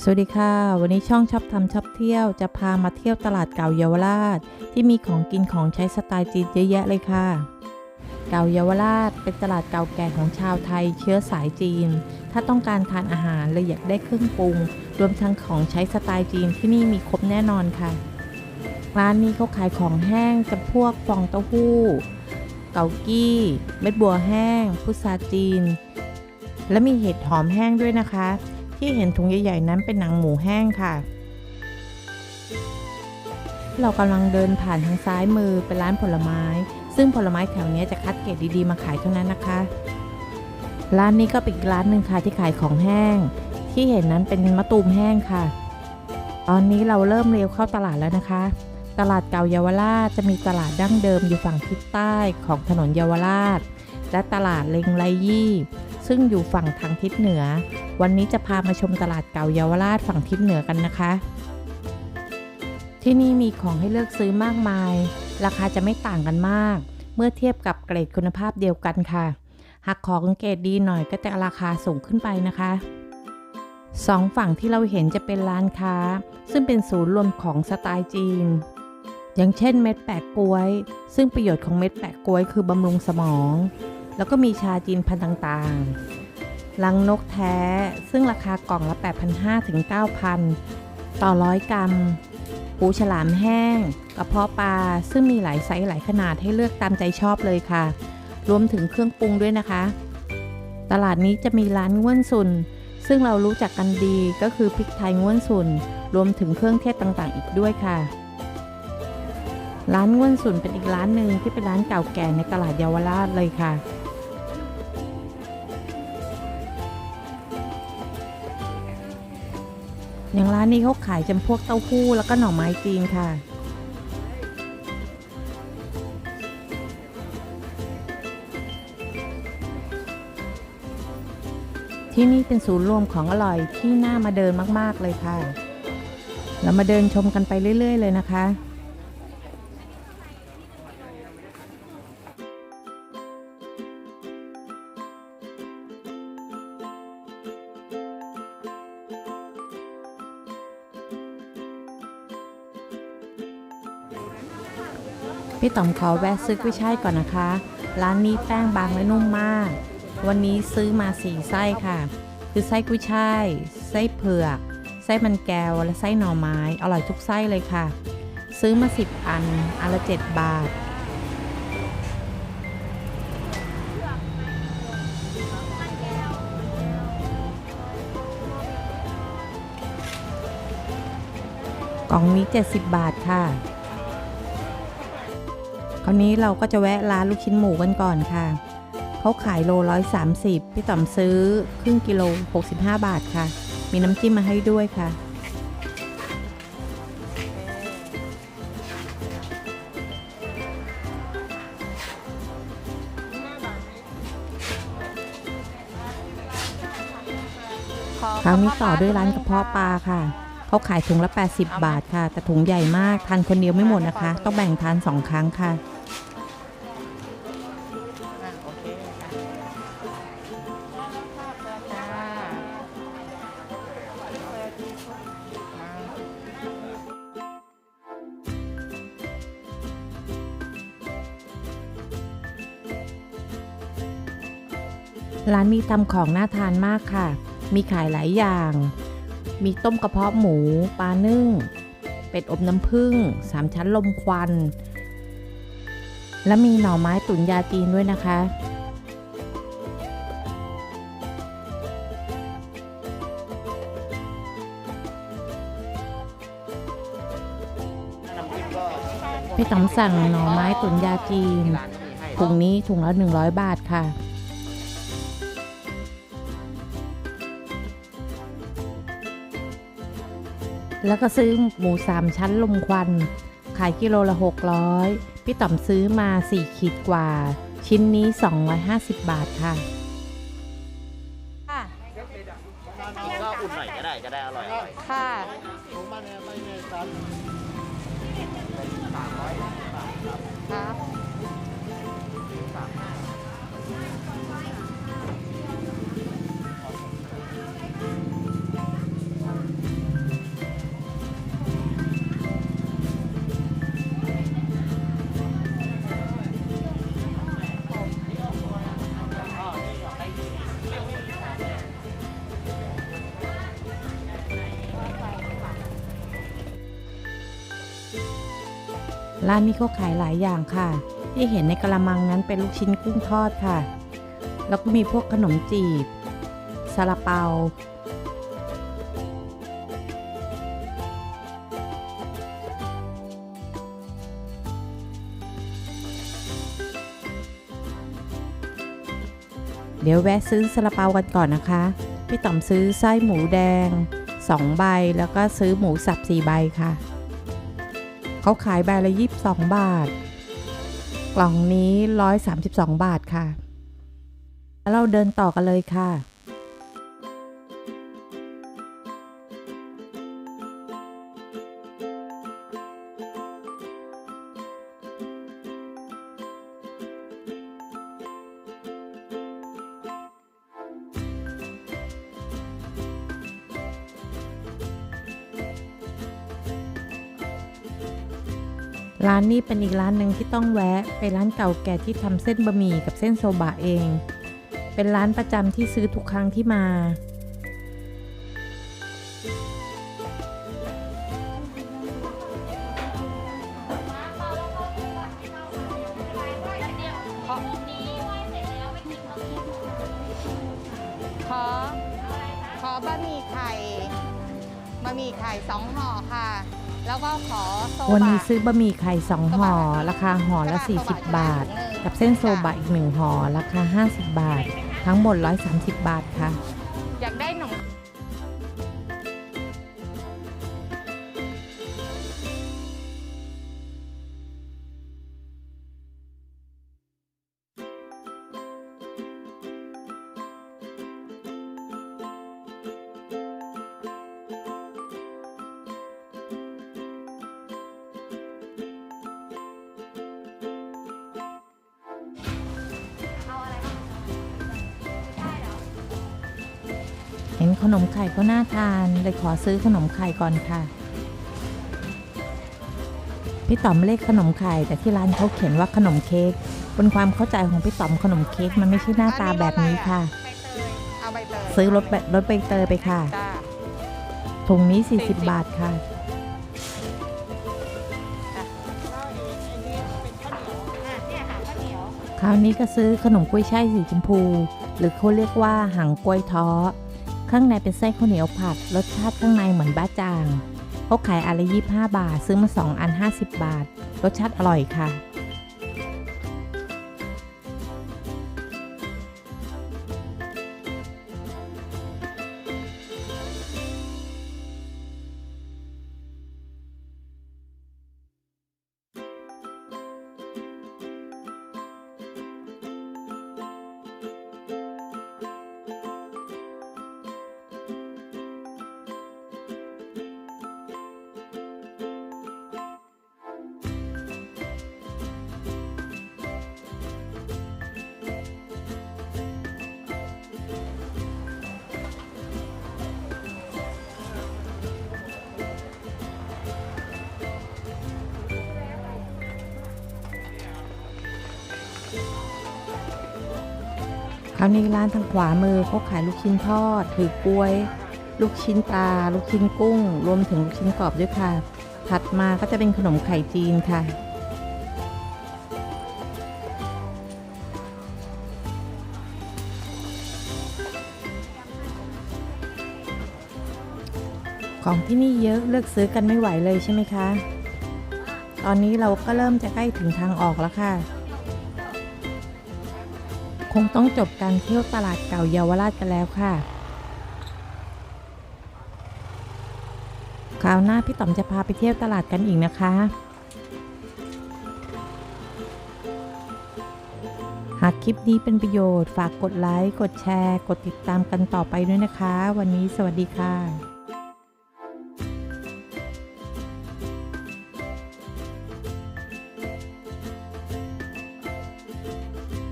สวัสดีค่ะ วันนี้ช่องชอบทำชอบเที่ยวจะพามาเที่ยวตลาดเก่าเยาวราช ที่มีของกินของใช้สไตล์จีนเยอะแยะเลยค่ะ เก่าเยาวราชเป็นตลาดเก่าแก่ของชาวไทยเชื้อสายจีน ถ้าต้องการทานอาหารเลยอยากได้เครื่องปรุง รวมทั้งของใช้สไตล์จีนที่นี่มีครบแน่นอนค่ะ ร้านนี้เขาขายของแห้งจำพวกฟองเต้าหู้ เกากี้ เม็ดบัวแห้ง พุทราจีน และมีเห็ดหอมแห้งด้วยนะคะ ที่เห็นถุงใหญ่ๆนั้นเป็นหนังหมูแห้งค่ะ เรากำลังเดินผ่านทางซ้ายมือเป็นร้านผลไม้ ซึ่งผลไม้แถวเนี้ยจะคัดเกรดดีๆมาขายเท่านั้นนะคะ ร้านนี้ก็เป็นร้านหนึ่งค่ะที่ขายของแห้ง ที่เห็นนั้นเป็นมะตูมแห้งค่ะ ตอนนี้เราเริ่มเลี้ยวเข้าตลาดแล้วนะคะ ตลาดเก่าเยาวราชจะมีตลาดดั้งเดิมอยู่ฝั่งทิศใต้ของถนนเยาวราช และตลาดเลงไรยี่ ซึ่งอยู่ฝั่งทางทิศเหนือ วันนี้จะพามาชมตลาดเก่าเยาวราชฝั่งทิศเหนือกันนะคะ ที่นี่มีของให้เลือกซื้อมากมาย ราคาจะไม่ต่างกันมาก เมื่อเทียบกับเกรดคุณภาพเดียวกันค่ะ หากของเกรดดีหน่อยก็จะราคาสูงขึ้นไปนะคะสองฝั่งที่เราเห็นจะเป็นร้านค้า ซึ่งเป็นศูนย์รวมของสไตล์จีน อย่างเช่นเม็ดแปะกล้วย ซึ่งประโยชน์ของเม็ดแปะกล้วยคือบำรุงสมอง แล้วก็มีชาจีนพันธุ์ต่างๆ ลังนกแท้ ซึ่งราคากล่องละ 8,500 ถึง 9,000 ต่อร้อยกรัม ปูฉลามแห้ง กระเพาะปลา ซึ่งมีหลายไซส์หลายขนาดให้เลือกตามใจชอบเลยค่ะ รวมถึงเครื่องปรุงด้วยนะคะ ตลาดนี้จะมีร้านง่วนซุน ซึ่งเรารู้จักกันดีก็คือพริกไทยง่วนซุน รวมถึงเครื่องเทศต่างๆ อีกด้วยค่ะร้านง่วนซุนเป็นอีกร้านหนึ่งที่เป็นร้านเก่าแก่ในตลาดเยาวราชเลยค่ะ อย่างร้านนี้เขาขายจำพวกเต้าหู้แล้วก็หน่อไม้จีนค่ะ ที่นี่เป็นศูนย์รวมของอร่อยที่น่ามาเดินมาก ๆ เลยค่ะ เรามาเดินชมกันไปเรื่อย ๆ เลยนะคะ พี่ต๋อมขอแวะซื้อกุ้ยช่ายก่อนนะคะ ร้านนี้แป้งบางและนุ่มมาก วันนี้ซื้อมาสี่ไส้ค่ะ คือไส้กุ้ยช่ายไส้เผือก ไส้มันแก้วและไส้หน่อไม้ อร่อยทุกไส้เลยค่ะ ซื้อมา10อัน อันละ7บาทกล่องนี้ 70 บาทค่ะ คราวนี้เราก็จะแวะร้านลูกชิ้นหมูกันก่อนค่ะ เขาขายโลร้อยสามสิบพี่ต่อมซื้อครึ่งกิโล 65 บาทค่ะ มีน้ำจิ้มมาให้ด้วยค่ะ คราวนี้ต่อด้วยร้านกระเพาะปลาค่ะเขาขายถุงละ 80 บาทค่ะ แต่ถุงใหญ่มาก ทานคนเดียวไม่หมดนะคะ ต้องแบ่งทาน2ครั้งค่ะ ร้านนี้ทำของน่าทานมากค่ะ มีขายหลายอย่าง มีต้มกระเพาะหมู ปลานึ่ง เป็ดอบน้ำผึ้งสามชั้นลมควัน และมีหน่อไม้ตุ๋นยาจีนด้วยนะคะพี่ต๋อมสั่งหน่อไม้ตุ๋นยาจีนร้านก็มีให้ถุงนี้ถุงละ100 บาทค่ะ แล้วก็ซื้อหมูสามชั้นลมควัน ขายกิโลละ 600 พี่ต่อมซื้อมา 4 ขีดกว่า ชิ้นนี้ 250 บาทค่ะค่ะก็อุ่นหน่อยก็ได้จะได้อร่อยอร่อยค่ะผมมาเนี่ยไม่เนี่ยกันครับ ร้านนี้เขาขายหลายอย่างค่ะ ที่เห็นในกระมังนั้นเป็นลูกชิ้นกุ้งทอดค่ะ แล้วก็มีพวกขนมจีบซาลาเปา เดี๋ยวแวะซื้อซาลาเปากันก่อนนะคะ พี่ต่อมซื้อไส้หมูแดง 2 ใบแล้วก็ซื้อหมูสับ4ใบค่ะ เขาขายใบละยีบสองบาท กล่องนี้ 132 บาทค่ะ แล้วเราเดินต่อกันเลยค่ะ ร้านนี้เป็นอีกร้านหนึ่งที่ต้องแวะ เป็นร้านเก่าแก่ที่ทำเส้นบะหมี่กับเส้นโซบะเอง เป็นร้านประจำที่ซื้อทุกครั้งที่มา ขอ ขอบะหมี่ไข่ บะหมี่ไข่สองห่อค่ะ แล้วก็ขอโซบะวันนี้ซื้อบะหมี่ไข่สองห่อราคาห่อละ 40 บาท กับเส้นโซบะอีกหนึ่งห่อราคา 50 บาท ทั้งหมด 130 บาทค่ะ อยากได้ เห็นขนมไข่ก็น่าทานเลยขอซื้อขนมไข่ก่อนค่ะ พี่ต๋อมเลขขนมไข่แต่ที่ร้านเขาเขียนว่าขนมเค้กบนความเข้าใจของพี่ต๋อมขนมเค้กมันไม่ใช่หน้าตาแบบนี้ค่ะ เอาใบเตยซื้อรถแบบรถใบเตยไปค่ะ จ้าถุงนี้ 40 บาทค่ะคราวนี้ก็ซื้อขนมกุ้ยช่ายสีชมพู หรือเขาเรียกว่าหางกล้วยท้อ ข้างในเป็นไส้ข้าวเหนียวผัด รสชาติข้างในเหมือนบ้าจางเขาขายอันละ25บาท ซื้อมาสอัน 50 บาท รสชาติอร่อยค่ะาวนี้ร้านทางขวามือเขาขายลูกชิ้นทอดถือกล้วย ลูกชิ้นปลาลูกชิ้นกุ้ง รวมถึงลูกชิ้นกรอบด้วยค่ะ ถัดมาก็จะเป็นขนมไข่จีนค่ะ ของที่นี่เยอะเลือกซื้อกันไม่ไหวเลยใช่ไหมคะ ตอนนี้เราก็เริ่มจะใกล้ถึงทางออกแล้วค่ะ คงต้องจบการเที่ยวตลาดเก่าเยาวราชกันแล้วค่ะ คราวหน้าพี่ต๋อมจะพาไปเที่ยวตลาดกันอีกนะคะ หากคลิปนี้เป็นประโยชน์ฝากกดไลค์ กดแชร์ กดติดตามกันต่อไปด้วยนะคะ วันนี้สวัสดีค่ะ